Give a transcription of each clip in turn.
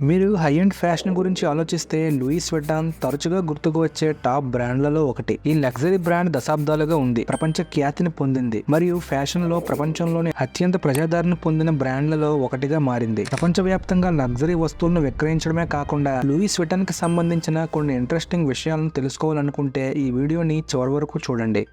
మీరు high and fashion గురించి ఆలోచిస్తే లూయిస్ వెడ్డాన్ తరచుగా గుర్తుకు వచ్చే టాప్ బ్రాండ్లలో ఒకటి. ఈ లగ్జరీ బ్రాండ్ దశాబ్దాలుగా ఉంది. ప్రపంచ ఖ్యాతిని పొందింది. మరియు ఫ్యాషన్లో ప్రపంచంలోని అత్యంత ప్రజాదరణ పొందిన బ్రాండ్లలో ఒకటిగా మారింది. ప్రపంచవ్యాప్తంగా లగ్జరీ వస్తువులను విక్రయించడమే కాకుండా లూయిస్ వెటాన్కి సంబంధించిన కొన్ని ఇంట్రెస్టింగ్ విషయాలను తెలుసుకోవాలనుకుంటే ఈ వీడియోని చివరి వరకు చూడండి.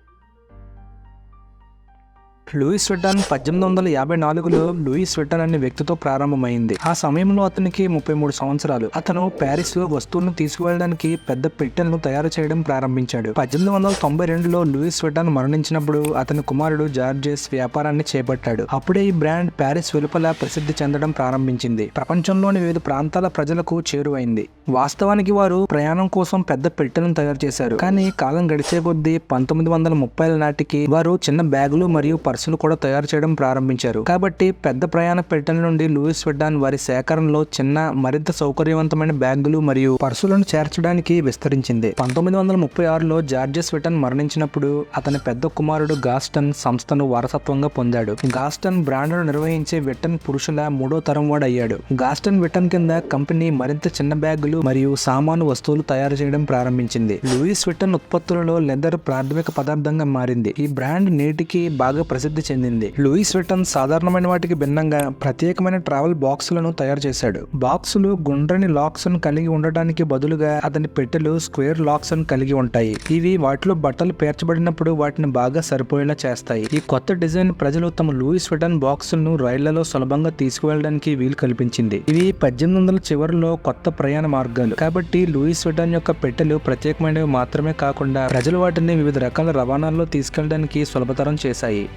లూయిస్ విటన్ పద్దెనిమిది వందల యాభై నాలుగులో లూయిస్ విట్టన్ అనే వ్యక్తితో ప్రారంభమైంది. ఆ సమయంలో అతనికి ముప్పై మూడు సంవత్సరాలు. అతను ప్యారిస్లో వస్తువులను తీసుకువెళ్ళడానికి పెద్ద పెట్టెలను తయారు చేయడం ప్రారంభించాడు. పద్దెనిమిది వందల తొంభై రెండులో లూయిస్ విట్టన్ మరణించినప్పుడు అతని కుమారుడు జార్జెస్ వ్యాపారాన్ని చేపట్టాడు. అప్పుడే ఈ బ్రాండ్ ప్యారిస్ వెలుపల ప్రసిద్ధి చెందడం ప్రారంభించింది. ప్రపంచంలోని వివిధ ప్రాంతాల ప్రజలకు చేరువైంది. వాస్తవానికి వారు ప్రయాణం కోసం పెద్ద పెట్టెలను తయారు చేశారు. కానీ కాలం గడిచే కొద్దీ పంతొమ్మిది వందల ముప్పైల నాటికి వారు చిన్న బ్యాగులు మరియు బస్సులు కూడా తయారు చేయడం ప్రారంభించారు. కాబట్టి పెద్ద ప్రయాణ పెట్టెల నుండి లూయిస్ వెడ్డాన్ వారి సేకరణలో చిన్న మరింత సౌకర్యవంతమైన బ్యాగులు మరియు పర్సులను చేర్చడానికి విస్తరించింది. పంతొమ్మిది వందల ముప్పై ఆరులో జార్జెస్ విటన్ మరణించినప్పుడు అతని పెద్ద కుమారుడు గాస్టన్ సంస్థను వారసత్వంగా పొందాడు. గాస్టన్ బ్రాండ్ను నిర్వహించే విటన్ పురుషుల మూడో తరం వాడు అయ్యాడు గాస్టన్ విటన్ కింద కంపెనీ మరింత చిన్న బ్యాగులు మరియు సామాను వస్తువులు తయారు చేయడం ప్రారంభించింది. లూయిస్ విటన్ ఉత్పత్తులలో లెదర్ ప్రాథమిక పదార్థంగా మారింది. ఈ బ్రాండ్ నేటికి బాగా ప్రసిద్ధి ప్రసిద్ధి చెందింది. లూయిస్ విటన్ సాధారణమైన వాటికి భిన్నంగా ప్రత్యేకమైన ట్రావెల్ బాక్సులను తయారు చేశాడు. బాక్సులు గుండ్రని లాక్స్ కలిగి ఉండటానికి బదులుగా అతని పెట్టెలు స్క్వేర్ లాక్స్ కలిగి ఉంటాయి. ఇవి వాటిలో బట్టలు పేర్చబడినప్పుడు వాటిని బాగా సరిపోయేలా చేస్తాయి. ఈ కొత్త డిజైన్ ప్రజలు తమ లూయిస్ విటన్ బాక్సులను రైళ్ళలో సులభంగా తీసుకువెళ్ళడానికి వీలు కల్పించింది. ఇవి పద్దెనిమిది వందల చివరిలో కొత్త ప్రయాణ మార్గాలు. కాబట్టి లూయిస్ విటన్ యొక్క పెట్టెలు ప్రత్యేకమైనవి మాత్రమే కాకుండా ప్రజలు వాటిని వివిధ రకాల రవాణాల్లో తీసుకెళ్ళడానికి సులభతరం చేశాయి.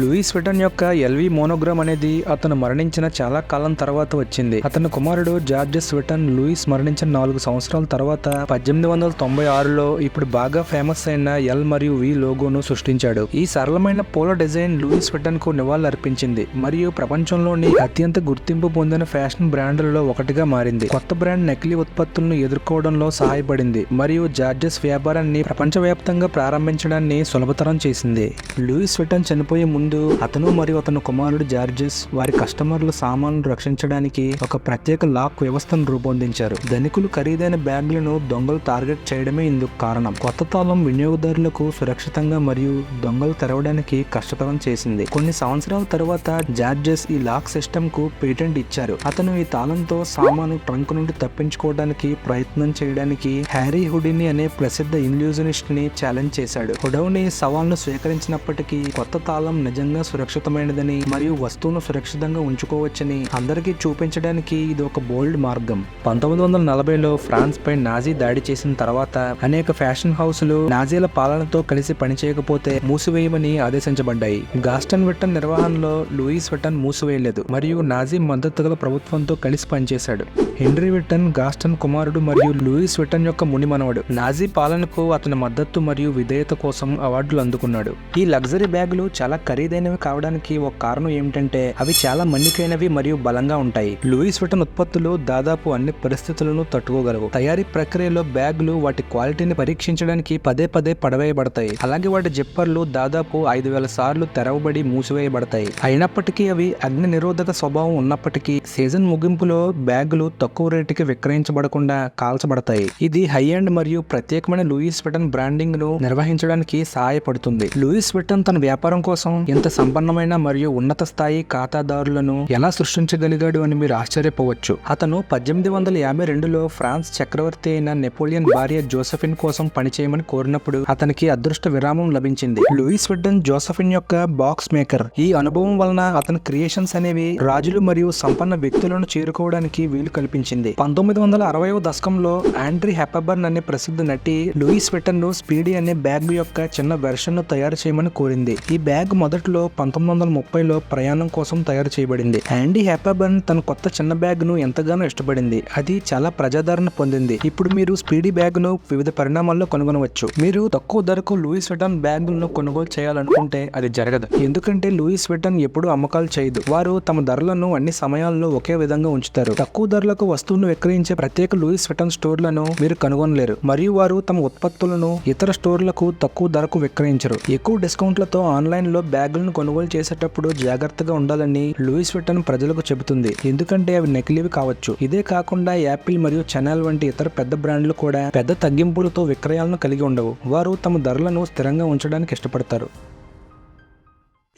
లూయిస్ విటన్ యొక్క ఎల్వి మోనోగ్రామ్ అనేది అతను మరణించిన చాలా కాలం తర్వాత వచ్చింది. అతని కుమారుడు జార్జెస్ విటన్ లూయిస్ మరణించిన నాలుగు సంవత్సరాల తర్వాత పద్దెనిమిది వందల తొంభై ఆరులో ఇప్పుడు బాగా ఫేమస్ అయిన ఎల్ మరియు వి లోగోను సృష్టించాడు. ఈ సరళమైన పూల డిజైన్ లూయిస్ విటన్కు నివాళులర్పించింది మరియు ప్రపంచంలోని అత్యంత గుర్తింపు పొందిన ఫ్యాషన్ బ్రాండ్లలో ఒకటిగా మారింది. కొత్త బ్రాండ్ నకిలీ ఉత్పత్తులను ఎదుర్కోవడంలో సహాయపడింది మరియు జార్జెస్ వ్యాపారాన్ని ప్రపంచవ్యాప్తంగా ప్రారంభించడాన్ని సులభతరం చేసింది. లూయిస్ విటన్ చనిపోయే ముందు ముందు అతను మరియు అతని కుమారుడు జార్జెస్ వారి కస్టమర్ల సామాన్లు రక్షించడానికి ఒక ప్రత్యేక లాక్ వ్యవస్థను రూపొందించారు. ధనికులు ఖరీదైన బ్యాగులను దొంగలు టార్గెట్ చేయడమే ఇందుకు కారణం. కొత్త తాళం వినియోగదారులకు సురక్షితంగా మరియు దొంగలు తెరవడానికి కష్టతరం చేసింది. కొన్ని సంవత్సరాల తర్వాత జార్జెస్ ఈ లాక్ సిస్టమ్కు పేటెంట్ ఇచ్చారు. అతను ఈ తాళంతో సామాను ట్రంక్ నుండి తప్పించుకోవడానికి ప్రయత్నం చేయడానికి హ్యారీ హుడిని అనే ప్రసిద్ధ ఇల్యూజనిస్ట్ని ఛాలెంజ్ చేశాడు. హుడౌని సవాల్ను స్వీకరించినప్పటికీ కొత్త తాళం నిజంగా సురక్షితమైనదని మరియు వస్తువును సురక్షితంగా ఉంచుకోవచ్చని అందరికీ చూపించడానికి ఇది ఒక బోల్డ్ మార్గం. పంతొమ్మిది వందల నలభైలో ఫ్రాన్స్ పై నాజీ దాడి చేసిన తర్వాత అనేక ఫ్యాషన్ హౌసులు నాజీల పాలనతో కలిసి పనిచేయకపోతే మూసివేయమని ఆదేశించబడ్డాయి. గాస్టన్ విట్టన్ నిర్వహణలో లూయిస్ విట్టన్ మూసివేయలేదు మరియు నాజీ మద్దతు గల ప్రభుత్వంతో కలిసి పనిచేశాడు. హెన్రీ విట్టన్ గాస్టన్ కుమారుడు మరియు లూయిస్ విట్టన్ యొక్క ముని మనవడు. నాజీ పాలనకు అతని మద్దతు మరియు విధేయత కోసం అవార్డులు అందుకున్నాడు. ఈ లగ్జరీ బ్యాగులు చాలా ఖరీదైనవి కావడానికి ఒక కారణం ఏమిటంటే అవి చాలా మన్నికైనవి మరియు బలంగా ఉంటాయి. లూయిస్ విటన్ ఉత్పత్తులు దాదాపు అన్ని పరిస్థితులను తట్టుకోగలవు. తయారీ ప్రక్రియలో బ్యాగులు వాటి క్వాలిటీని పరీక్షించడానికి పదే పదే పడవేయబడతాయి. అలాగే వాటి జిప్పర్లు దాదాపు ఐదు వేల సార్లు తెరవబడి మూసివేయబడతాయి. అయినప్పటికీ అవి అగ్ని నిరోధక స్వభావం ఉన్నప్పటికీ సీజన్ ముగింపులో బ్యాగులు తక్కువ రేటుకి విక్రయించబడకుండా కాల్చబడతాయి. ఇది హై అండ్ మరియు ప్రత్యేకమైన లూయిస్ విటన్ బ్రాండింగ్ను నిర్వహించడానికి సహాయపడుతుంది. లూయిస్ విటన్ తన వ్యాపారం కోసం ఇంత సంపన్నమైన మరియు ఉన్నత స్థాయి ఖాతాదారులను ఎలా సృష్టించగలిగాడు అని మీరు ఆశ్చర్యపోవచ్చు. అతను పద్దెనిమిది వందల యాభై రెండులో ఫ్రాన్స్ చక్రవర్తి అయిన నెపోలియన్ భార్య జోసఫిన్ కోసం పనిచేయమని కోరినప్పుడు అతనికి అదృష్ట విరామం లభించింది. లూయిస్ విడ్డన్ జోసఫిన్ యొక్క బాక్స్ మేకర్. ఈ అనుభవం వలన అతని క్రియేషన్స్ అనేవి రాజులు మరియు సంపన్న వ్యక్తులను చేరుకోవడానికి వీలు కల్పించింది. పంతొమ్మిది వందల అరవైవ దశకంలో ఆండ్రీ హెపబర్న్ అనే ప్రసిద్ధ నటి లూయిస్ విటన్ను స్పీడీ అనే బ్యాగ్ యొక్క చిన్న వెర్షన్ను తయారు చేయమని కోరింది. ఈ బ్యాగ్ మొదట్లో పంతొమ్మిది వందల ముప్పైలో ప్రయాణం కోసం తయారు చేయబడింది. యాండీ హ్యాపాబర్న్ తన కొత్త చిన్న బ్యాగ్ను ఎంతగానో ఇష్టపడింది. అది చాలా ప్రజాదరణ పొందింది. ఇప్పుడు మీరు స్పీడీ బ్యాగ్ను వివిధ పరిణామాల్లో కనుగొనవచ్చు. మీరు తక్కువ ధరకు లూయిస్ విటన్ బ్యాగులను కొనుగోలు చేయాలనుకుంటే అది జరగదు. ఎందుకంటే లూయిస్ విటన్ ఎప్పుడూ అమ్మకాలు చేయదు. వారు తమ ధరలను అన్ని సమయాల్లో ఒకే విధంగా ఉంచుతారు. తక్కువ ధరలకు వస్తువులను విక్రయించే ప్రత్యేక లూయిస్ విటన్ స్టోర్లను మీరు కనుగొనలేరు. మరియు వారు తమ ఉత్పత్తులను ఇతర స్టోర్లకు తక్కువ ధరకు విక్రయించరు. ఎక్కువ డిస్కౌంట్లతో ఆన్లైన్లో బ్యాగ్ బ్యాగులను కొనుగోలు చేసేటప్పుడు జాగ్రత్తగా ఉండాలని లూయిస్ విటన్ ప్రజలకు చెబుతుంది. ఎందుకంటే అవి నకిలీవి కావచ్చు. ఇదే కాకుండా యాపిల్ మరియు చనాల్ వంటి ఇతర పెద్ద బ్రాండ్లు కూడా పెద్ద తగ్గింపులతో విక్రయాలను కలిగి ఉండవు. వారు తమ ధరలను స్థిరంగా ఉంచడానికి ఇష్టపడతారు.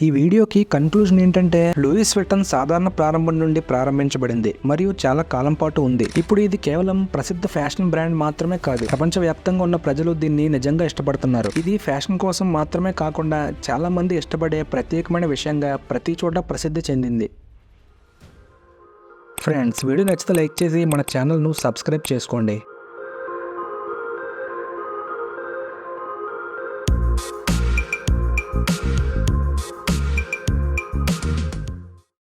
ఈ వీడియోకి కన్క్లూజన్ ఏంటంటే లూయిస్ విట్టన్ సాధారణ ప్రారంభం నుండి ప్రారంభించబడింది మరియు చాలా కాలం పాటు ఉంది. ఇప్పుడు ఇది కేవలం ప్రసిద్ధ ఫ్యాషన్ బ్రాండ్ మాత్రమే కాదు ప్రపంచవ్యాప్తంగా ఉన్న ప్రజలు దీన్ని నిజంగా ఇష్టపడుతున్నారు. ఇది ఫ్యాషన్ కోసం మాత్రమే కాకుండా చాలా మంది ఇష్టపడే ప్రత్యేకమైన విషయంగా ప్రతి చోట ప్రసిద్ధి చెందింది. ఫ్రెండ్స్ వీడియో నచ్చితే లైక్ చేసి మన ఛానల్ను సబ్స్క్రైబ్ చేసుకోండి.